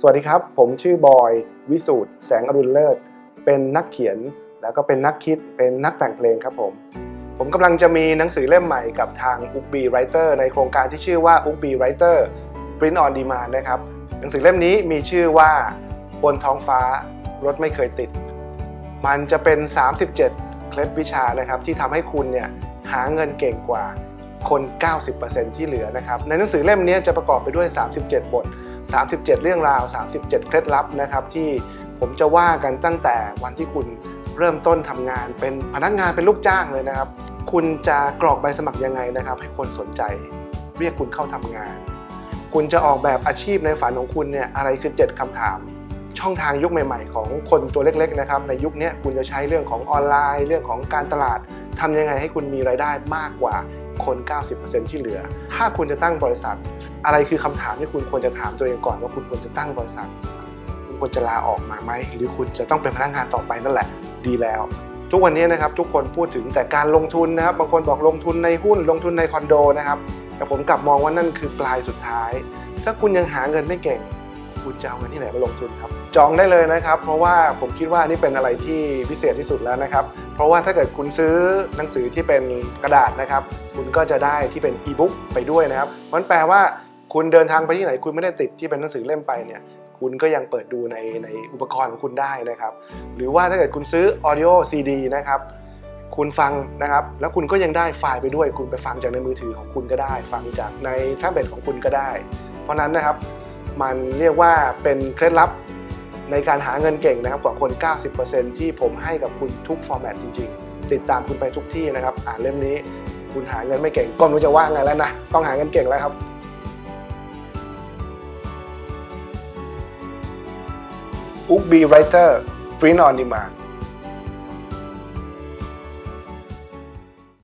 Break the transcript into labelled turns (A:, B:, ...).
A: สวัสดีครับ ผมชื่อบอย วิสูตรแสงอรุณเลิศ เป็นนักเขียนแล้วก็เป็นนักคิดเป็นนักแต่งเพลงครับผม ผมกำลังจะมีหนังสือเล่มใหม่กับทาง u ุ b บีไรเตอร์ในโครงการที่ชื่อว่า u ุ b บีไรเตอร์ Print on Demand นะครับ หนังสือเล่มนี้มีชื่อว่าบนท้องฟ้ารถไม่เคยติด มันจะเป็น 37 เคล็ดวิชานะครับที่ทำให้คุณเนี่ยหาเงินเก่งกว่าคน 90%ที่เหลือนะครับ ในหนังสือเล่มนี้จะประกอบไปด้วย 37 บท 37 เรื่องราว 37 เคล็ดลับนะครับที่ผมจะว่ากันตั้งแต่วันที่คุณเริ่มต้นทำงาน เป็นพนักงานเป็นลูกจ้างเลยนะครับ คุณจะกรอกใบสมัครยังไงนะครับ ให้คนสนใจเรียกคุณเข้าทำงาน คุณจะออกแบบอาชีพในฝันของคุณเนี่ยอะไรคือ 7คำถาม ช่องทางยุคใหม่ ๆ ของคนตัวเล็กๆนะครับในยุคนี้คุณจะใช้เรื่องของออนไลน์ เรื่องของการตลาดทำยังไงให้คุณมีรายได้มากกว่า คน 90%ที่เหลือ ถ้าคุณจะตั้งบริษัท อะไรคือคำถามที่คุณควรจะถามตัวเองก่อนว่าคุณควรจะตั้งบริษัท คุณควรจะลาออกมาไหม หรือคุณจะต้องเป็นพนักงานต่อไปนั่นแหละ ดีแล้ว ทุกวันนี้นะครับทุกคนพูดถึงแต่การลงทุนนะครับ บางคนบอกลงทุนในหุ้นลงทุนในคอนโดนะครับ แต่ผมกลับมองว่านั่นคือปลายสุดท้าย ถ้าคุณยังหาเงินไม่เก่ง คุณจะเอาเงินที่ไหนมาลงทุนครับ จองได้เลยนะครับ เพราะว่าผมคิดว่านี่เป็นอะไรที่พิเศษที่สุดแล้วนะครับ เพราะว่าถ้าเกิดคุณซื้อหนังสือที่เป็นกระดาษนะครับ คุณก็จะได้ที่เป็นอีบุ๊กไปด้วยนะครับมันแปลว่าคุณเดินทางไปที่ไหน คุณไม่ได้ติดที่เป็นหนังสือเล่มไปเนี่ยคุณก็ยังเปิดดูในในอุปกรณ์ของคุณได้นะครับ หรือว่าถ้าเกิดคุณซื้อ audio CD นะครับคุณฟังนะครับ แล้วคุณก็ยังได้ไฟล์ไปด้วย คุณไปฟังจากในมือถือของคุณก็ได้ ฟังจากในแท็บเล็ตของคุณก็ได้ เพราะนั้นนะครับ มันเรียกว่าเป็นเคล็ดลับในการหาเงินเก่งนะครับกว่าคน 90%ที่ผมให้กับคุณทุกฟอร์แมตจริง ๆ ติดตามคุณไปทุกที่นะครับ อ่านเล่มนี้ คุณหาเงินไม่เก่งก็ไม่รู้จะว่าไงแล้วนะ ต้องหาเงินเก่งแล้วครับอุกบีไรเตอร์ปรินออนดีแมน